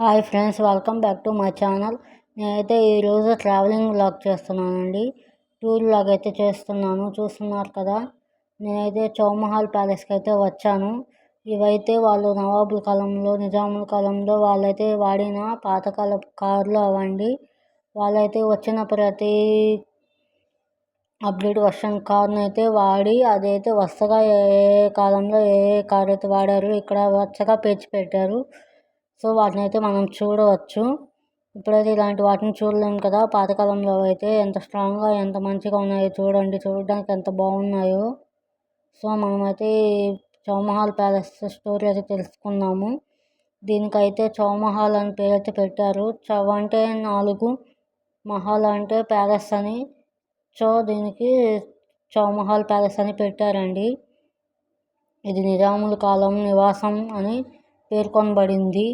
Hi friends welcome back to my channel. నేనైతే ఈరోజు travelling vlog చేస్తున్నానండి. టూర్ వ్లాగ్ అయితే చేస్తున్నాను చూస్తున్నారు కదా. నేనైతే చౌమహల్ ప్యాలెస్కి అయితే వచ్చాను. ఇవైతే వాళ్ళు నవాబుల కాలంలో నిజాముల కాలంలో వాళ్ళైతే వాడిన పాతకాల కార్లు అవండి. వాళ్ళైతే వచ్చిన ప్రతి అప్డేట్ వర్షన్ కార్ని అయితే వాడి అదైతే వరుసగా ఏ కాలంలో ఏ కార్ అయితే వాడారు ఇక్కడ వరుసగా పేర్చి పెట్టారు. సో వాటిని అయితే మనం చూడవచ్చు. ఇప్పుడైతే ఇలాంటి వాటిని చూడలేము కదా. పాతకాలంలో అయితే ఎంత స్ట్రాంగ్గా ఎంత మంచిగా ఉన్నాయో చూడండి. చూడడానికి ఎంత బాగున్నాయో. సో మనమైతే చౌమహల్ ప్యాలెస్ స్టోరీ అయితే తెలుసుకున్నాము. దీనికైతే చౌమహల్ అని పేరు అయితే పెట్టారు. చౌ అంటే నాలుగు మహల్ అంటే ప్యాలెస్ అని. సో దీనికి చౌమహల్ ప్యాలెస్ అని పెట్టారండి. ఇది నిజాముల కాలం నివాసం అని పేర్కొనబడింది.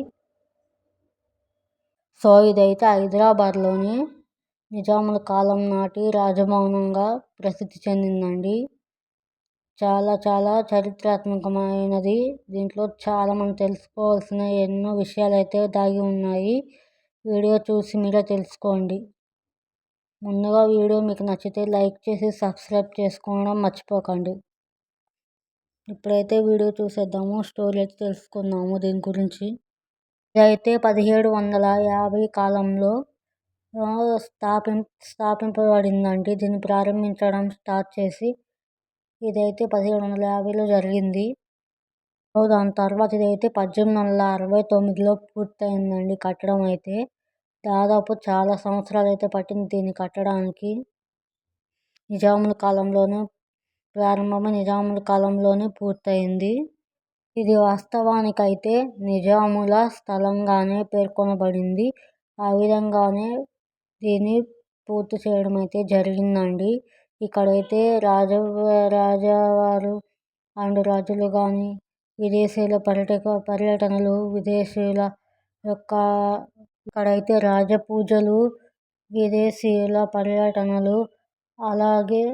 సో ఇదైతే హైదరాబాద్లోని నిజాముల కాలం నాటి రాజభవనంగా ప్రసిద్ధి చెందిందండి. చాలా చాలా చరిత్రాత్మకమైనది. దీంట్లో చాలా మనం తెలుసుకోవాల్సిన ఎన్నో విషయాలు అయితే దాగి ఉన్నాయి. వీడియో చూసి మీరే తెలుసుకోండి. ముందుగా వీడియో మీకు నచ్చితే లైక్ చేసి సబ్స్క్రైబ్ చేసుకోవడం మర్చిపోకండి. ఇప్పుడైతే వీడియో చూసేద్దాము స్టోరీ అయితే తెలుసుకుందాము దీని గురించి. ఇదైతే పదిహేడు వందల యాభై కాలంలో స్థాపిం స్థాపింపబడిందండి. దీన్ని ప్రారంభించడం స్టార్ట్ చేసి ఇదైతే పదిహేడు వందల యాభైలో జరిగింది. దాని తర్వాత ఇదైతే పద్దెనిమిది వందల అరవై తొమ్మిదిలో పూర్తయిందండి కట్టడం అయితే. దాదాపు చాలా సంవత్సరాలు అయితే పట్టింది దీన్ని కట్టడానికి. నిజాముల కాలంలోనే ప్రారంభమై నిజాముల కాలంలోనే పూర్తయింది. ఇది వాస్తవానికైతే నిజాముల స్థలంగానే పేర్కొనబడింది. ఆ విధంగానే దీన్ని పూర్తి చేయడం అయితే జరిగిందండి. ఇక్కడైతే రాజ రాజావారు అండ్ రాజులు కానీ విదేశీయుల పర్యటక పర్యటనలు విదేశీయుల యొక్క ఇక్కడైతే రాజపూజలు విదేశీయుల పర్యటనలు అలాగే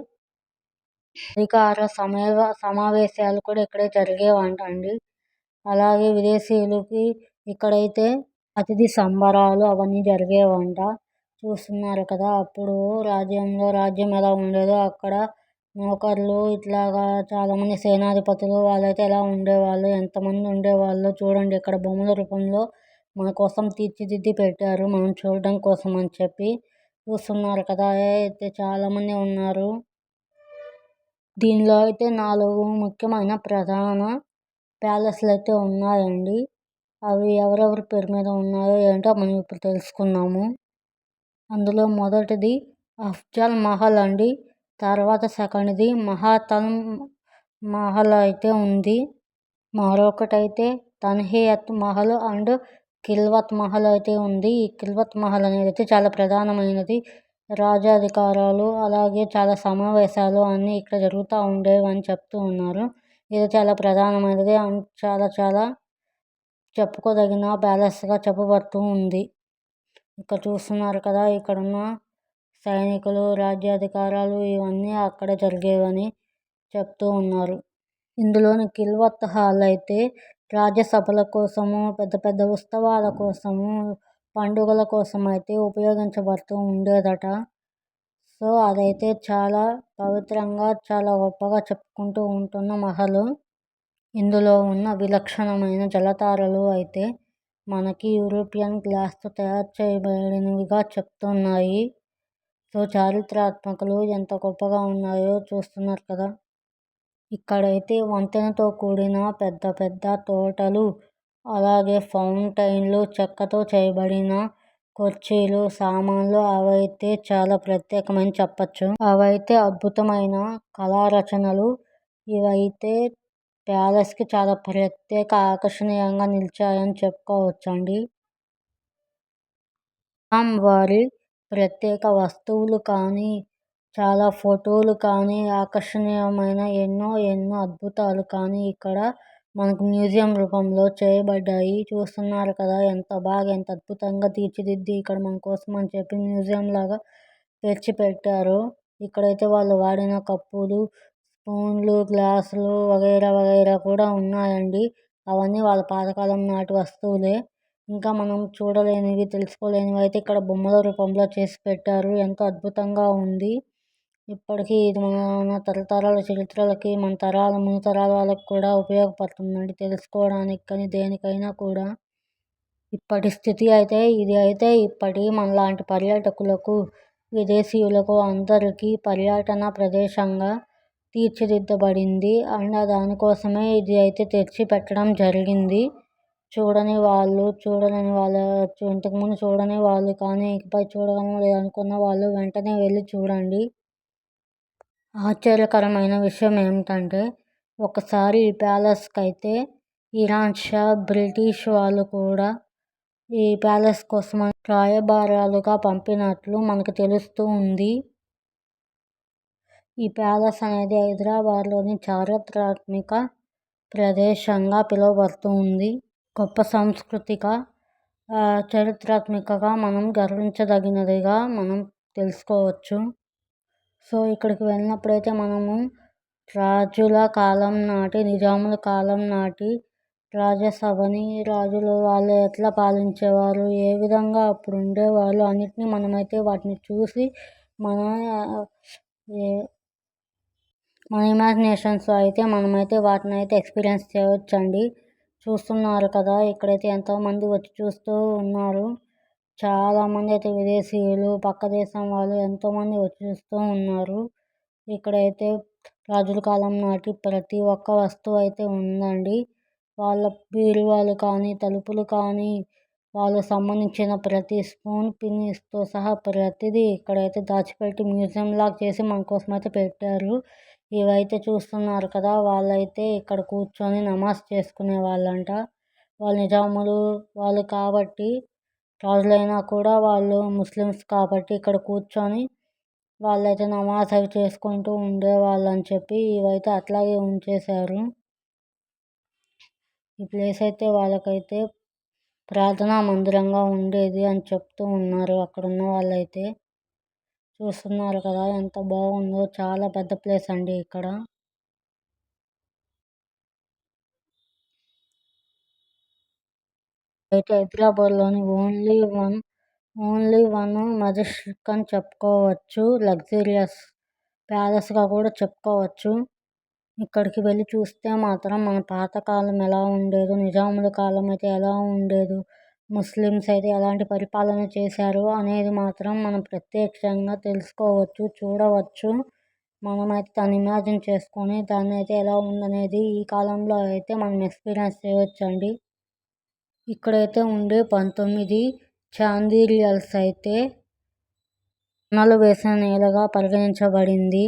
అధికార సమయ సమావేశాలు కూడా ఇక్కడే జరిగేవంట అండి. అలాగే విదేశీయులకి ఇక్కడైతే అతిథి సంబరాలు అవన్నీ జరిగేవంట. చూస్తున్నారు కదా అప్పుడు రాజ్యంలో రాజ్యం ఎలా ఉండేదో అక్కడ నౌకర్లు ఇట్లాగా చాలామంది సేనాధిపతులు వాళ్ళైతే ఎలా ఉండేవాళ్ళు ఎంతమంది ఉండేవాళ్ళు చూడండి ఇక్కడ బొమ్మల రూపంలో మన కోసం తీర్చిదిద్ది పెట్టారు మనం చూడడం కోసం అని చెప్పి. చూస్తున్నారు కదా అయితే చాలామంది ఉన్నారు. దీనిలో అయితే నాలుగు ముఖ్యమైన ప్రధాన ప్యాలెస్లు అయితే ఉన్నాయండి. అవి ఎవరెవరి పేరు మీద ఉన్నాయో ఏంటో మనం ఇప్పుడు తెలుసుకుందాము. అందులో మొదటిది అఫ్జల్ మహల్ అండి. తర్వాత సెకండ్ది మహాతల్ మహల్ అయితే ఉంది. మరొకటైతే తన్హియత్ మహల్ అండ్ కిల్వత్ మహల్ అయితే ఉంది. ఈ కిల్వత్ మహల్ అనేది అయితే చాలా ప్రధానమైనది. రాజాధికారాలు అలాగే చాలా సమావేశాలు అన్నీ ఇక్కడ జరుగుతూ ఉండేవి అని చెప్తూ ఉన్నారు. ఇది చాలా ప్రధానమైనది అండ్ చాలా చాలా చెప్పుకోదగిన ప్యాలెస్గా చెప్పబడుతూ ఉంది. ఇక్కడ చూస్తున్నారు కదా ఇక్కడ ఉన్న సైనికులు రాజ్యాధికారాలు ఇవన్నీ అక్కడ జరిగేవని చెప్తూ ఉన్నారు. ఇందులోని కిల్వత్ హాల్ అయితే రాజ్యసభల కోసము పెద్ద పెద్ద ఉత్సవాల కోసము పండుగల కోసం అయితే ఉపయోగించబడుతూ ఉండేదట. సో అదైతే చాలా పవిత్రంగా చాలా గొప్పగా చెప్పుకుంటూ ఉంటున్న మహలు. ఇందులో ఉన్న విలక్షణమైన జలతారలు అయితే మనకి యూరోపియన్ గ్లాస్తో తయారు చేయబడినవిగా చెప్తున్నాయి. సో చారిత్రాత్మకలు ఎంత గొప్పగా ఉన్నాయో చూస్తున్నారు కదా. ఇక్కడైతే వంతెనతో కూడిన పెద్ద పెద్ద తోటలు అలాగే ఫౌంటైన్లు చెక్కతో చేయబడిన కుర్చీలు సామాన్లు అవైతే చాలా ప్రత్యేకమైన చెప్పచ్చు. అవైతే అద్భుతమైన కళారచనలు. ఇవైతే ప్యాలెస్కి చాలా ప్రత్యేక ఆకర్షణీయంగా నిలిచాయని చెప్పుకోవచ్చండి. వారి ప్రత్యేక వస్తువులు కానీ చాలా ఫోటోలు కానీ ఆకర్షణీయమైన ఎన్నో ఎన్నో అద్భుతాలు కానీ ఇక్కడ మనకు మ్యూజియం రూపంలో చేయబడ్డాయి. చూస్తున్నారు కదా ఎంత బాగా ఎంత అద్భుతంగా తీర్చిదిద్ది ఇక్కడ మన కోసం అని చెప్పి మ్యూజియం లాగా తెచ్చి పెట్టారు ఇక్కడైతే వాళ్ళు వాడిన కప్పులు స్పూన్లు గ్లాసులు వగైరా వగైరా కూడా ఉన్నాయండి. అవన్నీ వాళ్ళ పాతకాలం నాటి వస్తువులే. ఇంకా మనం చూడలేనివి తెలుసుకోలేనివి అయితే ఇక్కడ బొమ్మల రూపంలో చేసి పెట్టారు. ఎంతో అద్భుతంగా ఉంది. ఇప్పటికీ ఇది మన తరతరాల చరిత్రలకి మన తరాల ముందు తరాల వాళ్ళకి కూడా ఉపయోగపడుతుందండి తెలుసుకోవడానికి కానీ దేనికైనా కూడా. ఇప్పటి స్థితి అయితే ఇది అయితే ఇప్పటి మనలాంటి పర్యాటకులకు విదేశీయులకు అందరికీ పర్యటన ప్రదేశంగా తీర్చిదిద్దబడింది. అండ్ దానికోసమే ఇది అయితే తెరిచి పెట్టడం జరిగింది. చూడని వాళ్ళు చూడలేని వాళ్ళు ఇంతకుముందు చూడని వాళ్ళు కానీ ఇకపై చూడగలం లేదనుకున్న వాళ్ళు వెంటనే వెళ్ళి చూడండి. ఆశ్చర్యకరమైన విషయం ఏమిటంటే ఒకసారి ఈ ప్యాలెస్కి అయితే ఇరాన్ షా బ్రిటిష్ వాళ్ళు కూడా ఈ ప్యాలెస్ కోసం రాయబారాలుగా పంపినట్లు మనకు తెలుస్తూ ఉంది. ఈ ప్యాలెస్ అనేది హైదరాబాద్లోని చారిత్రాత్మక ప్రదేశంగా పిలువబడుతూ ఉంది గొప్ప సాంస్కృతిక చారిత్రాత్మికగా మనం గర్వించదగినదిగా మనం తెలుసుకోవచ్చు. సో ఇక్కడికి వెళ్ళినప్పుడైతే మనము రాజుల కాలం నాటి నిజాముల కాలం నాటి రాజసభని రాజులు వాళ్ళు ఎట్లా పాలించేవారు ఏ విధంగా అప్పుడు ఉండేవాళ్ళు అన్నిటినీ మనమైతే వాటిని చూసి మన మన ఇమాజినేషన్స్లో అయితే మనమైతే వాటిని అయితే ఎక్స్పీరియన్స్ చేయవచ్చండి. చూస్తున్నారు కదా ఇక్కడైతే ఎంతోమంది వచ్చి చూస్తూ ఉన్నారు. చాలామంది అయితే విదేశీయులు పక్క దేశం వాళ్ళు ఎంతోమంది వచ్చి చూస్తూ ఉన్నారు. ఇక్కడైతే రాజుల కాలం నాటి ప్రతి ఒక్క వస్తువు అయితే ఉందండి. వాళ్ళ బీరువాలు కానీ తలుపులు కానీ వాళ్ళకి సంబంధించిన ప్రతి స్పూన్ పిన్నిస్తో సహా ప్రతిదీ ఇక్కడైతే దాచిపెట్టి మ్యూజియం లాగా చేసి మన కోసం అయితే పెట్టారు. ఇవైతే చూస్తున్నారు కదా వాళ్ళైతే ఇక్కడ కూర్చొని నమాజ్ చేసుకునే వాళ్ళంట. వాళ్ళు నిజాములు వాళ్ళు కాబట్టి రాజులైనా కూడా వాళ్ళు ముస్లిమ్స్ కాబట్టి ఇక్కడ కూర్చొని వాళ్ళైతే నమాజ్ అవి చేసుకుంటూ ఉండేవాళ్ళు అని చెప్పి ఇవైతే అట్లాగే ఉంచేశారు. ఈ ప్లేస్ అయితే వాళ్ళకైతే ప్రార్థనా మందిరంగా ఉండేది అని చెప్తూ ఉన్నారు. అక్కడ ఉన్న వాళ్ళైతే చూస్తున్నారు కదా ఎంత బాగుందో చాలా పెద్ద ప్లేస్ అండి ఇక్కడ. అయితే హైదరాబాద్లోని only one only one majestic అని చెప్పుకోవచ్చు. లగ్జూరియస్ ప్యాలెస్గా కూడా చెప్పుకోవచ్చు. ఇక్కడికి వెళ్ళి చూస్తే మాత్రం మన పాతకాలం ఎలా ఉండేదో నిజాముల కాలం అయితే ఎలా ఉండేదో ముస్లిమ్స్ అయితే ఎలాంటి పరిపాలన చేశారు అనేది మాత్రం మనం ప్రత్యక్షంగా తెలుసుకోవచ్చు చూడవచ్చు. మనమైతే దాన్ని ఇమాజిన్ చేసుకొని దాన్ని అయితే ఎలా ఉందనేది ఈ కాలంలో అయితే మనం ఎక్స్పీరియన్స్ చేయవచ్చు అండి ఇక్కడైతే ఉండే పంతొమ్మిది చాందీరియల్స్ అయితే నలు వేసిన నేలగా పరిగణించబడింది.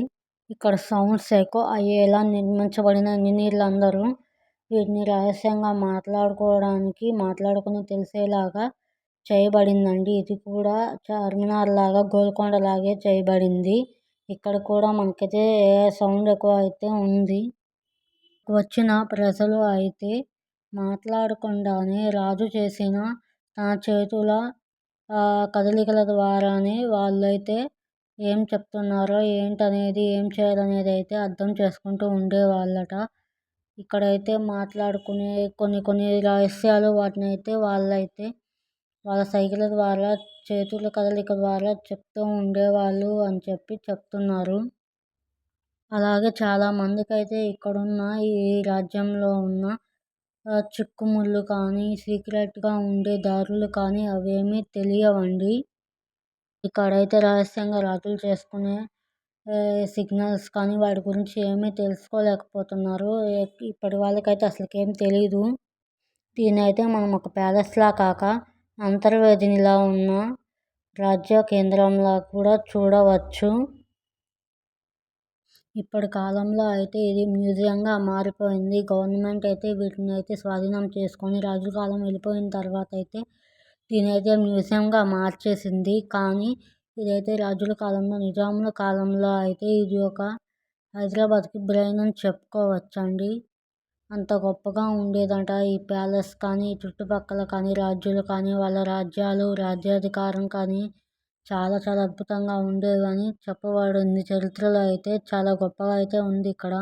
ఇక్కడ సౌండ్స్ ఎక్కువ అయ్యేలా నిర్మించబడిన ఇంజనీర్లందరూ వీటిని రహస్యంగా మాట్లాడుకోవడానికి మాట్లాడుకుని తెలిసేలాగా చేయబడిందండి. ఇది కూడా చార్మినార్ లాగా గోల్కొండ లాగే చేయబడింది. ఇక్కడ కూడా మనకైతే సౌండ్ ఎక్కువ అయితే ఉంది. వచ్చిన ప్రజలు అయితే మాట్లాడకుండానే రాజు చేసిన తన చేతుల కదలికల ద్వారానే వాళ్ళైతే ఏం చెప్తున్నారో ఏంటనేది ఏం చేయాలనేది అయితే అర్థం చేసుకుంటూ ఉండేవాళ్ళట. ఇక్కడైతే మాట్లాడుకునే కొన్ని కొన్ని రహస్యాలు వాటిని అయితే వాళ్ళైతే వాళ్ళ సైగల ద్వారా చేతుల కదలిక ద్వారా చెప్తూ ఉండేవాళ్ళు అని చెప్పి చెప్తున్నారు. అలాగే చాలామందికి అయితే ఇక్కడున్న ఈ రాజ్యంలో ఉన్న చిక్కుముళ్ళు కానీ సీక్రెట్గా ఉండే దారులు కానీ అవేమీ తెలియవండి. ఇక్కడైతే రహస్యంగా రాజులు చేసుకునే సిగ్నల్స్ కానీ వాటి గురించి ఏమీ తెలుసుకోలేకపోతున్నారు. ఇప్పటి వాళ్ళకైతే అసలుకి ఏం తెలీదు. అయితే మనం ఒక ప్యాలెస్లా కాక అంతర్వేదినిలా ఉన్న రాజ్య కేంద్రంలా కూడా చూడవచ్చు. ఇప్పటి కాలంలో అయితే ఇది మ్యూజియంగా మారిపోయింది. గవర్నమెంట్ అయితే వీటిని అయితే స్వాధీనం చేసుకొని రాజుల కాలం వెళ్ళిపోయిన తర్వాత అయితే దీని అయితే మ్యూజియంగా మార్చేసింది. కానీ ఇదైతే రాజుల కాలంలో నిజాముల కాలంలో అయితే ఇది ఒక హైదరాబాద్కి బ్రెయిన్ అని చెప్పుకోవచ్చండి. అంత గొప్పగా ఉండేదంట ఈ ప్యాలెస్ కానీ చుట్టుపక్కల కానీ రాజ్యాలు కానీ వాళ్ళ రాజ్యాలు రాజ్యాధికారం కానీ చాలా చాలా అద్భుతంగా ఉండేదని చెప్పబడింది. చరిత్రలో అయితే చాలా గొప్పగా అయితే ఉంది ఇక్కడ.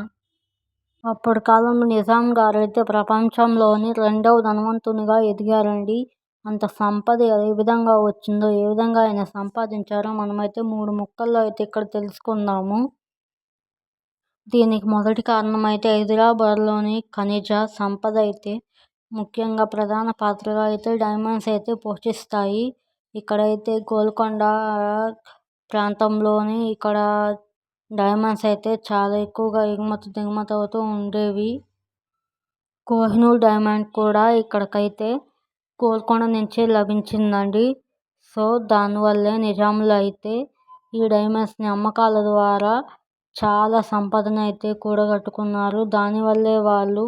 అప్పటి కాలంలో నిజాం గారు అయితే ప్రపంచంలోని రెండవ ధనవంతునిగా ఎదిగారండి. అంత సంపద ఏ విధంగా వచ్చిందో ఏ విధంగా ఆయన సంపాదించారో మనమైతే మూడు ముక్కల్లో అయితే ఇక్కడ తెలుసుకుందాము. దీనికి మొదటి కారణం అయితే హైదరాబాద్లోని ఖనిజ సంపద అయితే ముఖ్యంగా ప్రధాన పాత్రగా అయితే డైమండ్స్ అయితే పోషిస్తాయి. ఇక్కడైతే గోల్కొండ ప్రాంతంలోని ఇక్కడ డైమండ్స్ అయితే చాలా ఎక్కువగా ఎగుమతి దిగుమతి అవుతూ ఉండేవి. కోహినూర్ డైమండ్ కూడా ఇక్కడికైతే గోల్కొండ నుంచే లభించిందండి. సో దానివల్లే నిజాములు అయితే ఈ డైమండ్స్ని అమ్మకాల ద్వారా చాలా సంపదను అయితే కూడగట్టుకున్నారు. దానివల్లే వాళ్ళు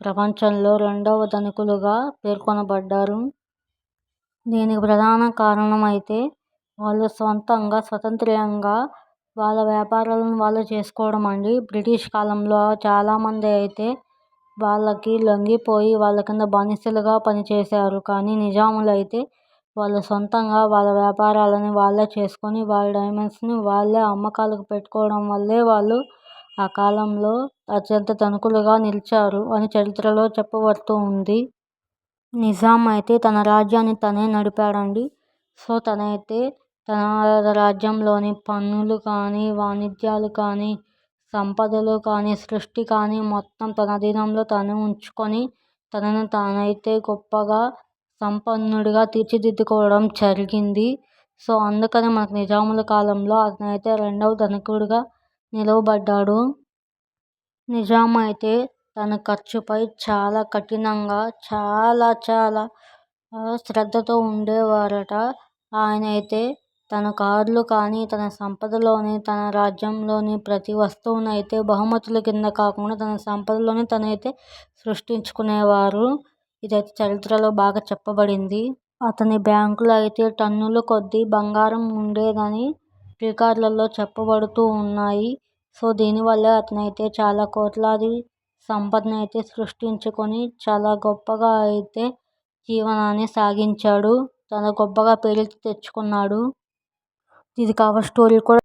ప్రపంచంలో రెండవ ధనికులుగా పేర్కొనబడ్డారు. దీనికి ప్రధాన కారణం అయితే వాళ్ళు సొంతంగా స్వతంత్రంగా వాళ్ళ వ్యాపారాలను వాళ్ళు చేసుకోవడం అండి. బ్రిటిష్ కాలంలో చాలామంది అయితే వాళ్ళకి లొంగిపోయి వాళ్ళ కింద బానిసలుగా పనిచేశారు. కానీ నిజాములు అయితే వాళ్ళ సొంతంగా వాళ్ళ వ్యాపారాలని వాళ్ళే చేసుకొని వాళ్ళ డైమండ్స్ని వాళ్ళే అమ్మకాలకు పెట్టుకోవడం వల్లే వాళ్ళు ఆ కాలంలో అత్యంత ధనికులుగా నిలిచారు అని చరిత్రలో చెప్పబడుతూ ఉంది. నిజాం అయితే తన రాజ్యాన్ని తనే నడిపాడండి. సో తనైతే తన రాజ్యంలోని పన్నులు కానీ వాణిజ్యాలు కానీ సంపదలు కానీ సృష్టి కానీ మొత్తం తన అధీనంలో తనే ఉంచుకొని తనను తానైతే గొప్పగా సంపన్నుడిగా తీర్చిదిద్దుకోవడం జరిగింది. సో అందుకని మనకు నిజాముల కాలంలో అతనైతే రెండవ ధనికుడిగా నిలువబడ్డాడు. నిజాం అయితే తన ఖర్చుపై చాలా కఠినంగా చాలా చాలా శ్రద్ధతో ఉండేవారట. ఆయన అయితే తన కార్లు కానీ తన సంపదలోని తన రాజ్యంలోని ప్రతి వస్తువును అయితే బహుమతుల కింద కాకుండా తన సంపదలోనే తనైతే సృష్టించుకునేవారు. ఇదైతే చరిత్రలో బాగా చెప్పబడింది. అతని బ్యాంకులో అయితే టన్నుల కొద్దీ బంగారం ఉండేదని రికార్డులలో చెప్పబడుతూ ఉన్నాయి. సో దీనివల్లే అతనైతే చాలా కోట్లాది సంపదను అయితే సృష్టించుకొని చాలా గొప్పగా అయితే జీవనాన్ని సాగించాడు. చాలా గొప్పగా పేరు తెచ్చుకున్నాడు. ఇది కవర్ స్టోరీ కూడా